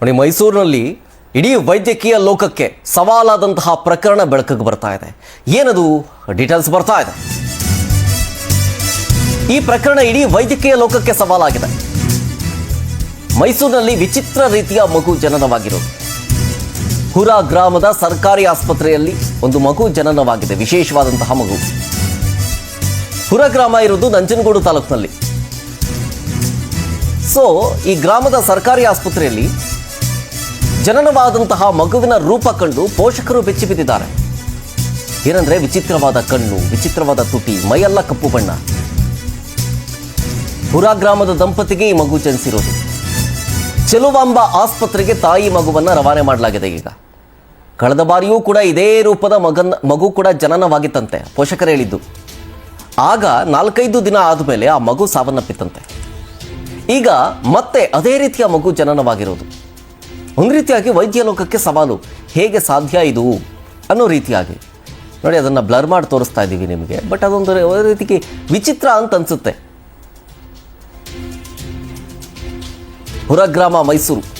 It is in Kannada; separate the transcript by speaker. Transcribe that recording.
Speaker 1: ನೋಡಿ, ಮೈಸೂರಿನಲ್ಲಿ ಇಡೀ ವೈದ್ಯಕೀಯ ಲೋಕಕ್ಕೆ ಸವಾಲಾದಂತಹ ಪ್ರಕರಣ ಬೆಳಕಿಗೆ ಬರ್ತಾ ಇದೆ. ಏನದು ಡೀಟೇಲ್ಸ್ ಬರ್ತಾ ಇದೆ. ಈ ಪ್ರಕರಣ ಇಡೀ ವೈದ್ಯಕೀಯ ಲೋಕಕ್ಕೆ ಸವಾಲಾಗಿದೆ. ಮೈಸೂರಿನಲ್ಲಿ ವಿಚಿತ್ರ ರೀತಿಯ ಮಗು ಜನನವಾಗಿರೋದು. ಹುರಾ ಗ್ರಾಮದ ಸರ್ಕಾರಿ ಆಸ್ಪತ್ರೆಯಲ್ಲಿ ಒಂದು ಮಗು ಜನನವಾಗಿದೆ, ವಿಶೇಷವಾದಂತಹ ಮಗು. ಹುರ ಗ್ರಾಮ ಇರೋದು ನಂಜನಗೂಡು ತಾಲೂಕಿನಲ್ಲಿ. ಸೊ ಈ ಗ್ರಾಮದ ಸರ್ಕಾರಿ ಆಸ್ಪತ್ರೆಯಲ್ಲಿ ಜನನವಾದಂತಹ ಮಗುವಿನ ರೂಪ ಕಂಡು ಪೋಷಕರು ಬೆಚ್ಚಿ ಬಿದ್ದಿದ್ದಾರೆ. ಏನಂದ್ರೆ ವಿಚಿತ್ರವಾದ ಕಣ್ಣು, ವಿಚಿತ್ರವಾದ ತುಟಿ, ಮೈಯೆಲ್ಲ ಕಪ್ಪು ಬಣ್ಣ. ಪುರಾ ಗ್ರಾಮದ ದಂಪತಿಗೆ ಈ ಮಗು ಜನಿಸಿರೋದು. ಚೆಲುವಾಂಬ ಆಸ್ಪತ್ರೆಗೆ ತಾಯಿ ಮಗುವನ್ನ ರವಾನೆ ಮಾಡಲಾಗಿದೆ ಈಗ. ಕಳೆದ ಬಾರಿಯೂ ಕೂಡ ಇದೇ ರೂಪದ ಮಗನ್ ಮಗು ಕೂಡ ಜನನವಾಗಿತ್ತಂತೆ, ಪೋಷಕರು ಹೇಳಿದ್ದು. ಆಗ ನಾಲ್ಕೈದು ದಿನ ಆದಮೇಲೆ ಆ ಮಗು ಸಾವನ್ನಪ್ಪಿತ್ತಂತೆ. ಈಗ ಮತ್ತೆ ಅದೇ ರೀತಿಯ ಮಗು ಜನನವಾಗಿರೋದು. ಒಂದು ರೀತಿಯಾಗಿ ವೈದ್ಯ ಲೋಕಕ್ಕೆ ಸವಾಲು. ಹೇಗೆ ಸಾಧ್ಯ ಇದು? ಅನ್ನೋ ರೀತಿಯಾಗಿ. ನೋಡಿ, ಅದನ್ನು ಬ್ಲರ್ ಮಾಡಿ ತೋರಿಸ್ತಾ ಇದ್ದೀವಿ ನಿಮಗೆ. ಬಟ್ ಅದೊಂದು ರೀತಿಗೆ ವಿಚಿತ್ರ ಅಂತ ಅನಿಸುತ್ತೆ. ಹುರಗ್ರಾಮ ಮೈಸೂರು.